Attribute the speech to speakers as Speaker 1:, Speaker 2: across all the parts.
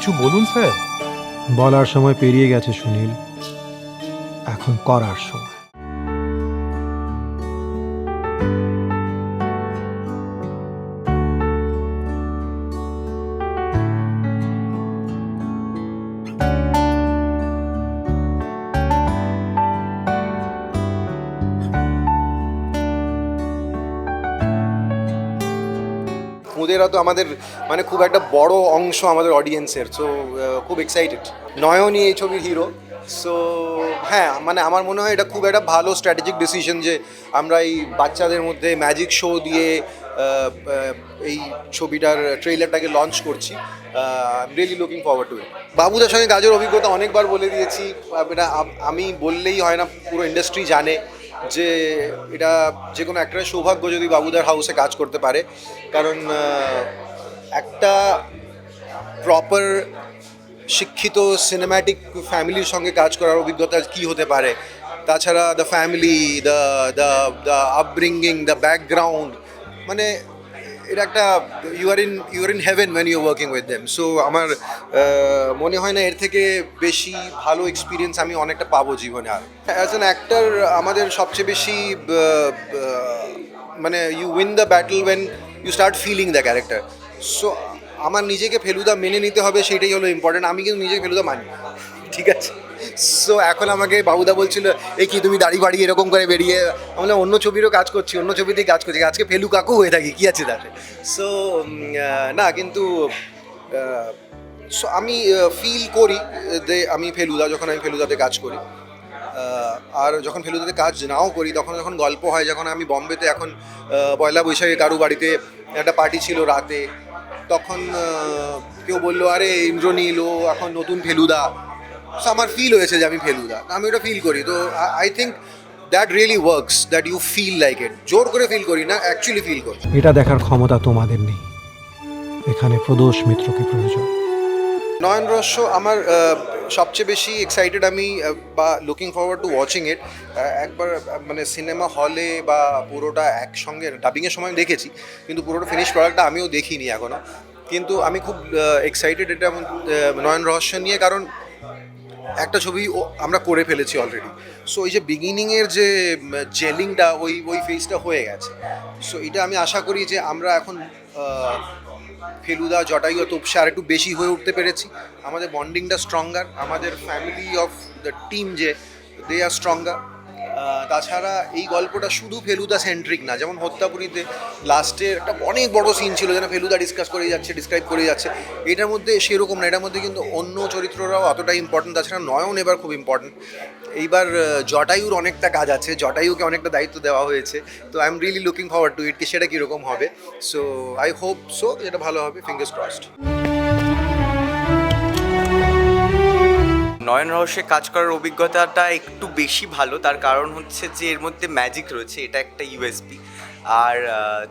Speaker 1: কিছু বলুন স্যার।
Speaker 2: বলার সময় পেরিয়ে গেছে সুনীল। এখন করার সময়।
Speaker 3: ওদেরা তো আমাদের মানে খুব একটা বড় অংশ আমাদের অডিয়েন্সের সো খুব এক্সাইটেড নয়নই এই ছবির হিরো সো হ্যাঁ মানে আমার মনে হয় এটা খুব একটা ভালো স্ট্র্যাটেজিক ডিসিশন যে আমরা এই বাচ্চাদের মধ্যে ম্যাজিক শো দিয়ে এই ছবিটার ট্রেলারটাকে লঞ্চ করছি। Really looking forward to it বাবুদার সঙ্গে কাজের অভিজ্ঞতা অনেকবার বলে দিয়েছি। এটা আমি বললেই হয় না, পুরো ইন্ডাস্ট্রি জানে। যে এটা যে কোনো একটা সৌভাগ্য যদি বাবুদার হাউসে কাজ করতে পারে। কারণ একটা প্রপার শিক্ষিত সিনেম্যাটিক ফ্যামিলির সঙ্গে কাজ করার অভিজ্ঞতা কি হতে পারে? তাছাড়া the family the the the upbringing the background মানে এটা একটা you are in you are in heaven when you working with them so আমার মনে হয় না এর থেকে বেশি ভালো এক্সপিরিয়েন্স আমি অনেকটা পাবো জীবনে আর। অ্যাজ অ্যান অ্যাক্টার আমাদের সবচেয়ে বেশি মানে you win the battle when you start feeling the character so আমার নিজেকে ফেলুদা মেনে নিতে হবে, সেটাই হলো ইম্পর্টেন্ট আমি কিন্তু নিজেকে ফেলুদা মানি ঠিক আছে? সো এখন আমাকে বাবুদা বলছিল এই কি তুমি দাড়ি বাড়ি এরকম করে বেরিয়ে আমরা অন্য ছবিরও কাজ করছি, অন্য ছবিতেই কাজ করছি। আজকে ফেলু কাকু হয়ে থাকি, কী আছে তাতে? সো না, কিন্তু সো আমি ফিল করি যে আমি ফেলুদা, যখন আমি ফেলুদাতে কাজ করি। আর যখন ফেলুদাতে কাজ নাও করি, তখন যখন গল্প হয়, যখন আমি বম্বেতে এখন পয়লা বৈশাখে কারু বাড়িতে একটা পার্টি ছিল রাতে, তখন কেউ বলল, আরে, ইন্দ্রনীল, ও এখন নতুন ফেলুদা। আমার ফিল হয়েছে যে আমি ফেলুদা। আমি ওটা ফিল করি। তো I think that really works that you feel like it জোর করে ফিল করি না অ্যাকচুয়ালি ফিল করি।
Speaker 2: এটা দেখার ক্ষমতা তোমাদের নেই। এখানে প্রদোষ মিত্রকে প্রয়োজন।
Speaker 3: নয়ন রহস্য আমার সবচেয়ে বেশি এক্সাইটেড আমি বা looking forward to watching it একবার মানে সিনেমা হলে বা পুরোটা একসঙ্গে ডাবিংয়ের সময় দেখেছি কিন্তু পুরোটা ফিনিশ প্রোডাক্টটা আমিও দেখিনি এখনও কিন্তু আমি খুব এক্সাইটেড এটা নয়ন রহস্য নিয়ে কারণ একটা ছবি আমরা করে ফেলেছি অলরেডি সো এই যে বিগিনিংয়ের যে জেলিংটা ওই ওই ফেজটা হয়ে গেছে। সো এটা আমি আশা করি যে আমরা এখন ফেলুদা, জটায়ু তোপসে আর একটু বেশি হয়ে উঠতে পেরেছি। আমাদের বন্ডিংটা স্ট্রঙ্গার আমাদের ফ্যামিলি অফ দ্য টিম যে দে আর স্ট্রঙ্গার তাছাড়া এই গল্পটা শুধু ফেলুদা সেন্ট্রিক না, যেমন হত্যাপুরীতে লাস্টে একটা অনেক বড় সিন ছিল যেন ফেলুদা ডিসকাস করে যাচ্ছে ডিসক্রাইব করে যাচ্ছে। এটার মধ্যে সেরকম না, এটার মধ্যে কিন্তু অন্য চরিত্ররাও অতটাই ইম্পর্টেন্ট তাছাড়া নয়ন এবার খুব ইম্পর্টেন্ট এইবার জটায়ুর অনেকটা কাজ আছে, জটায়ুকে অনেকটা দায়িত্ব দেওয়া হয়েছে। তো I am really looking forward to it কি সেটা কীরকম হবে। সো আই হোপ সো যেটা ভালো হবে ফিঙ্গার্স ক্রসড
Speaker 4: নয়ন রহস্যে কাজ করার অভিজ্ঞতাটা একটু বেশি ভালো। তার কারণ হচ্ছে যে, এর মধ্যে ম্যাজিক রয়েছে, এটা একটা ইউএসপি আর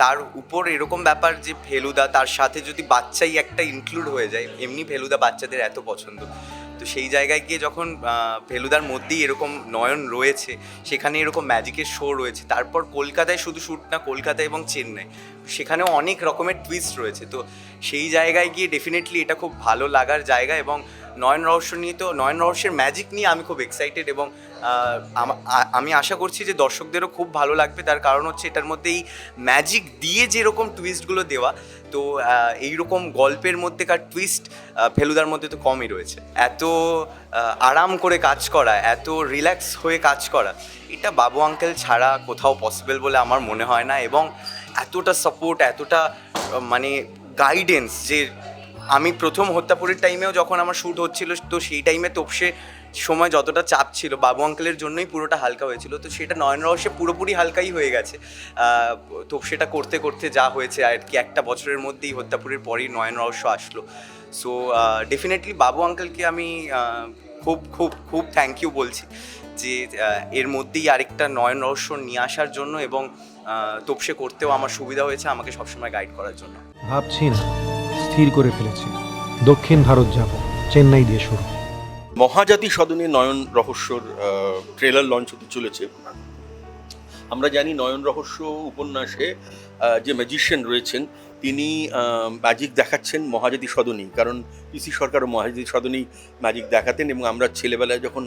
Speaker 4: তার উপর এরকম ব্যাপার যে, ফেলুদা তার সাথে যদি বাচ্চাই একটা ইনক্লুড হয়ে যায়, এমনি ফেলুদা বাচ্চাদের এত পছন্দ। তো সেই জায়গায় গিয়ে যখন ফেলুদার মধ্যেই এরকম নয়ন রয়েছে, সেখানে এরকম ম্যাজিকের শো রয়েছে, তারপর কলকাতায় শুধু শ্যুট না, কলকাতা এবং চেন্নাই, সেখানেও অনেক রকমের টুইস্ট রয়েছে। তো সেই জায়গায় গিয়ে ডেফিনেটলি এটা খুব ভালো লাগার জায়গা এবং নয়ন রহস্য নিয়ে তো, নয়ন রহস্যের ম্যাজিক নিয়ে আমি খুব এক্সাইটেড এবং আমি আশা করছি যে দর্শকদেরও খুব ভালো লাগবে। তার কারণ হচ্ছে এটার মধ্যে এই ম্যাজিক দিয়ে যেরকম টুইস্টগুলো দেওয়া, তো এইরকম গল্পের মধ্যেকার টুইস্ট ফেলুদার মধ্যে তো কমই রয়েছে। এত আরাম করে কাজ করা, এত রিল্যাক্স হয়ে কাজ করা, এটা বাবু আঙ্কেল ছাড়া কোথাও পসিবল বলে আমার মনে হয় না এবং এতটা সাপোর্ট এতটা মানে গাইডেন্স যে আমি প্রথম হত্যাপুরের টাইমেও যখন আমার শ্যুট হচ্ছিল, তো সেই টাইমে তোপসে সময় যতটা চাপ ছিল, বাবু আঙ্কেলের জন্যই পুরোটা হালকা হয়েছিল, তো সেটা নয়ন রহস্যে পুরোপুরি হালকাই হয়ে গেছে। তো সেটা করতে করতে যা হয়েছে, আর কি একটা বছরের মধ্যেই হত্যাপুরের পরেই নয়ন রহস্য আসলো। সো ডেফিনেটলি বাবু আঙ্কেলকে আমি খুব খুব খুব থ্যাংক ইউ বলছি যে এর মধ্যেই আরেকটা নয়ন রহস্য নিয়ে আসার জন্য এবং তোপসে করতেও আমার সুবিধা হয়েছে আমাকে সবসময় গাইড করার জন্য।
Speaker 2: ভাবছি না। স্থির করে ফেলেছি। দক্ষিণ ভারত যাব, চেন্নাই দিয়ে শুরু।
Speaker 5: মহাজাতি সদনে নয়ন রহস্যর ট্রেলার লঞ্চ হতে চলেছে। আমরা জানি নয়ন রহস্য উপন্যাসে যে ম্যাজিশিয়ান রয়েছেন, তিনি ম্যাজিক দেখাচ্ছেন মহাজাতি সদনী কারণ পিসি সরকারও মহাজাতি সদনী ম্যাজিক দেখাতেন এবং আমরা ছেলেবেলায় যখন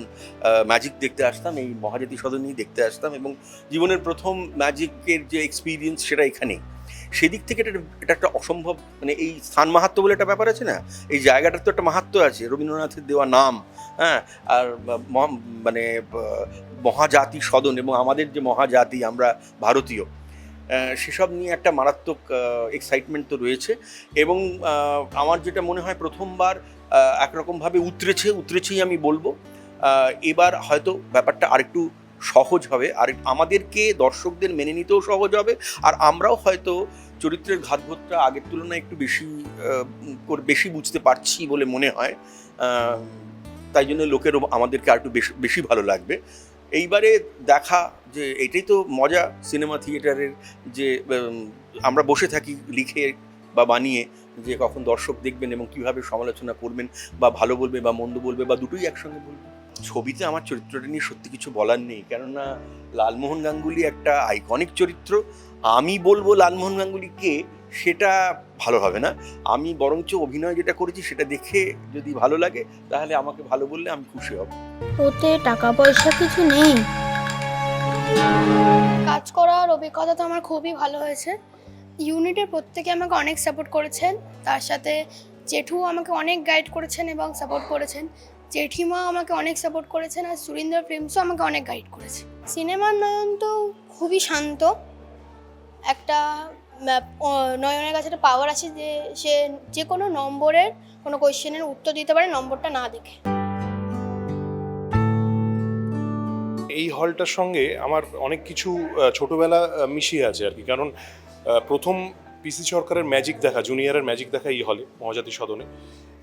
Speaker 5: ম্যাজিক দেখতে আসতাম, এই মহাজাতি সদনী দেখতে আসতাম এবং জীবনের প্রথম ম্যাজিকের যে এক্সপিরিয়েন্স সেটা এখানেই। সেদিক থেকে এটা এটা একটা অসম্ভব মানে এই স্থান মাহাত্ম বলে একটা ব্যাপার আছে না? এই জায়গাটার তো একটা মাহাত্ম আছে, রবীন্দ্রনাথের দেওয়া নাম হ্যাঁ? আর মানে মহাজাতি সদন এবং আমাদের যে মহাজাতি আমরা ভারতীয় সেসব নিয়ে একটা মারাত্মক এক্সাইটমেন্ট তো রয়েছে এবং আমার যেটা মনে হয় প্রথমবার একরকমভাবে উতরেছে, উতরেছেই আমি বলব। এবার হয়তো ব্যাপারটা আরেকটু সহজ হবে। আর আমাদেরকে দর্শকদের মেনে নিতেও সহজ হবে। আর আমরাও হয়তো চরিত্রের ঘাতঘোটটা আগের তুলনায় একটু বেশি বেশি বুঝতে পারছি বলে মনে হয়। তাই জন্য লোকেরও আমাদেরকে আর একটু বেশি বেশি ভালো লাগবে। এইবারে দেখা যে এটাই তো মজা সিনেমা থিয়েটারের যে আমরা বসে থাকি লিখে বা বানিয়ে যে কখন দর্শক দেখবেন এবং কীভাবে সমালোচনা করবেন বা ভালো বলবে বা মন্দ বলবে বা দুটোই একসঙ্গে বলবে। ছবিতে আমার চরিত্রটা নিয়ে সত্যি কিছু বলার নেই। কেননা লালমোহন গাঙ্গুলি একটা আইকনিক চরিত্র। আমি বলব লালমোহন গাঙ্গুলি কে সেটা ভালো হবে না। আমি বরঞ্চ অভিনয় যেটা করেছি সেটা দেখে যদি ভালো লাগে তাহলে আমাকে ভালো বললে আমি খুশি হব।
Speaker 1: ওতে টাকা পয়সা কিছু নেই। কাজ করার অভিজ্ঞতা তো আমার খুবই ভালো হয়েছে। ইউনিটের প্রত্যেকে আমাকে অনেক সাপোর্ট করেছেন। তার সাথে জেঠু আমাকে অনেক গাইড করেছেন এবং সাপোর্ট করেছেন। জেঠিমা আমাকে অনেক সাপোর্ট করেছেন আর সুরিন্দর ফিল্মসও আমাকে অনেক গাইড করেছে। সিনেমার নয়ন তো খুবই শান্ত। একটা নয়নের কাছে একটা পাওয়ার আছে যে সে যে কোনো নম্বরের, কোনো কোয়েশ্চেনের উত্তর দিতে পারে, নম্বরটা না দেখে।
Speaker 6: এই হলটার সঙ্গে আমার অনেক কিছু ছোটবেলা মিশিয়ে আছে আর কি। কারণ প্রথম পিসি সরকারের ম্যাজিক দেখা জুনিয়রের ম্যাজিক দেখা এই হলে মহাজাতি সদনে।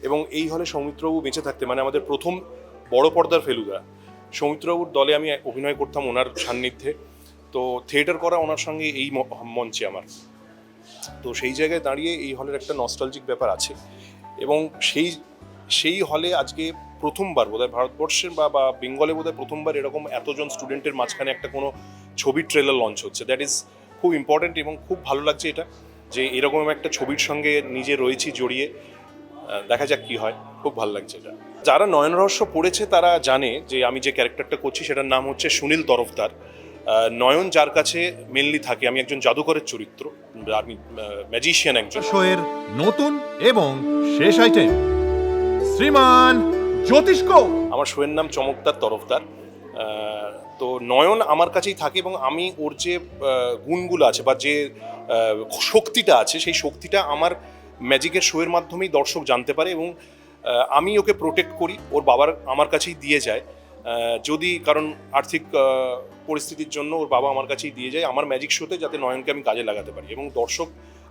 Speaker 6: এবং এই হলে সৌমিত্রবাবু বেঁচে থাকতে মানে আমাদের প্রথম বড় পর্দার ফেলুদা। সৌমিত্রবাবুর দলে আমি অভিনয় করতাম ওনার সান্নিধ্যে। তো থিয়েটার করা ওনার সঙ্গে এই মঞ্চে আমার। তো সেই জায়গায় দাঁড়িয়ে এই হলের একটা নস্টালজিক ব্যাপার আছে। এবং সেই সেই হলে আজকে প্রথমবার, বোধহয় ভারতবর্ষের বা বা বেঙ্গলে বোধহয় প্রথমবার এরকম এতজন স্টুডেন্টের মাঝখানে একটা কোনো ছবির ট্রেলার লঞ্চ হচ্ছে। দ্যাট ইজ খুব ইম্পর্ট্যান্ট এবং খুব ভালো লাগছে এটা, যে এরকম একটা ছবির সঙ্গে নিজে রয়েছি জড়িয়ে। দেখা যাক কি হয়। খুব ভালো লাগছে এটা। যারা নয়ন রহস্য পড়েছে তারা জানে যে আমি যে ক্যারেক্টারটা করছি সেটার নাম হচ্ছে সুনীল তরফদার। নয়ন যার কাছে মেনলি থাকে আমি একজন জাদুকরের চরিত্র আমি ম্যাজিশিয়ান একজন।
Speaker 7: শোয়ের নতুন এবং শেষ আইটেম শ্রীমান জ্যোতিষ্ক।
Speaker 6: আমার শোয়ের নাম চমকদার তরফদার। তো নয়ন আমার কাছেই থাকে এবং আমি ওর যে গুণগুলো আছে বা যে শক্তিটা আছে সেই শক্তিটা আমার ম্যাজিকের শোয়ের মাধ্যমেই দর্শক জানতে পারে এবং আমি ওকে প্রোটেক্ট করি, ওর বাবার আমার কাছেই দিয়ে যায়। যদি কারণ আর্থিক পরিস্থিতির জন্য ওর বাবা আমার কাছেই দিয়ে যায়, আমার ম্যাজিক শোতে যাতে নয়নকে আমি কাজে লাগাতে পারি এবং দর্শক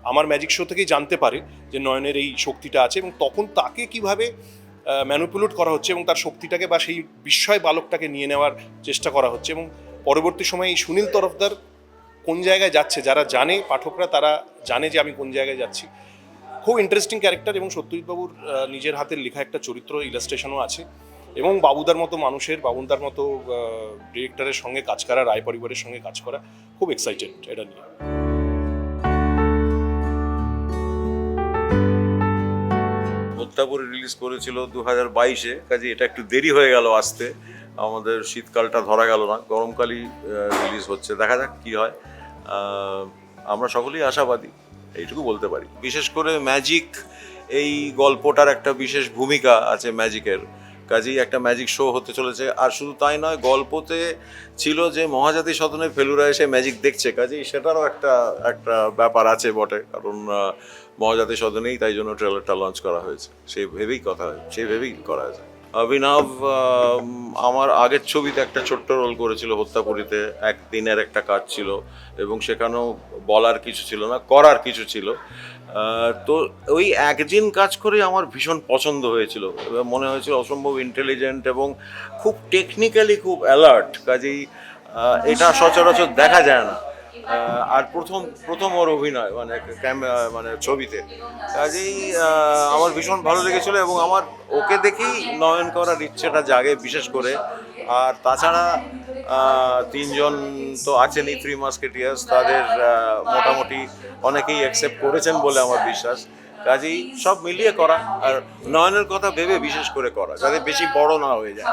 Speaker 6: আমার ম্যাজিক শো থেকেই জানতে পারে যে নয়নের এই শক্তিটা আছে এবং তখন তাকে কীভাবে ম্যানুপুলেট করা হচ্ছে এবং তার শক্তিটাকে বা সেই বিস্ময় বালকটাকে নিয়ে নেওয়ার চেষ্টা করা হচ্ছে এবং পরবর্তী সময়ে এই সুনীল তরফদার কোন জায়গায় যাচ্ছে, যারা জানে পাঠকরা তারা জানে যে আমি কোন জায়গায় যাচ্ছি। খুব ইন্টারেস্টিং ক্যারেক্টার এবং সত্যজিৎবাবুর নিজের হাতের লেখা একটা চরিত্র ইলাস্ট্রেশনও আছে। এবং বাবুদার মতো মানুষের, বাবুদার মতো ডিরেক্টরের সঙ্গে কাজ করা, রায় পরিবারের সঙ্গে কাজ করা খুব এক্সাইটেড এটা নিয়ে।
Speaker 8: হত্যাপুরে রিলিজ করেছিল দু হাজার বাইশে, কাজে এটা একটু দেরি হয়ে গেল আসতে। আমাদের শীতকালটা ধরা গেল না, গরমকালই রিলিজ হচ্ছে। দেখা যাক কি হয়। আমরা সকলেই আশাবাদী। এইটুকু বলতে পারি। বিশেষ করে ম্যাজিক এই গল্পটার একটা বিশেষ ভূমিকা আছে ম্যাজিকের কাজেই একটা ম্যাজিক শো হতে চলেছে। আর শুধু তাই নয়, গল্পতে ছিল যে মহাজাতি সদনে ফেলুরা এসে ম্যাজিক দেখছে। কাজেই সেটারও একটা একটা ব্যাপার আছে বটে। কারণ মহাজাতি সদনেই তাই জন্য ট্রেলারটা লঞ্চ করা হয়েছে। সেই ভেবেই কথা, সেই ভেবেই করা হয়েছে অভিনব আমার আগের ছবিতে একটা ছোট্ট রোল করেছিল হত্যাপুরীতে একদিনের একটা কাজ ছিল এবং সেখানেও বলার কিছু ছিল না, করার কিছু ছিল। তো ওই একদিন কাজ করে আমার ভীষণ পছন্দ হয়েছিল। মনে হয়েছিল অসম্ভব ইন্টেলিজেন্ট এবং খুব টেকনিক্যালি খুব অ্যালার্ট কাজেই এটা সচরাচর দেখা যায় না। আর প্রথম প্রথম ওর অভিনয় মানে ক্যামেরা মানে ছবিতে। কাজেই আমার ভীষণ ভালো লেগেছিল এবং আমার ওকে দেখেই নয়ন করার ইচ্ছেটা জাগে, বিশেষ করে। আর তাছাড়া তিনজন তো আছেন আছেনই থ্রি মাস্কেটিয়ার্স তাদের মোটামুটি অনেকেই অ্যাকসেপ্ট করেছেন বলে আমার বিশ্বাস। কাজেই সব মিলিয়ে করা, আর নয়নের কথা ভেবে বিশেষ করে করা, যাতে বেশি বড় না হয়ে যায়।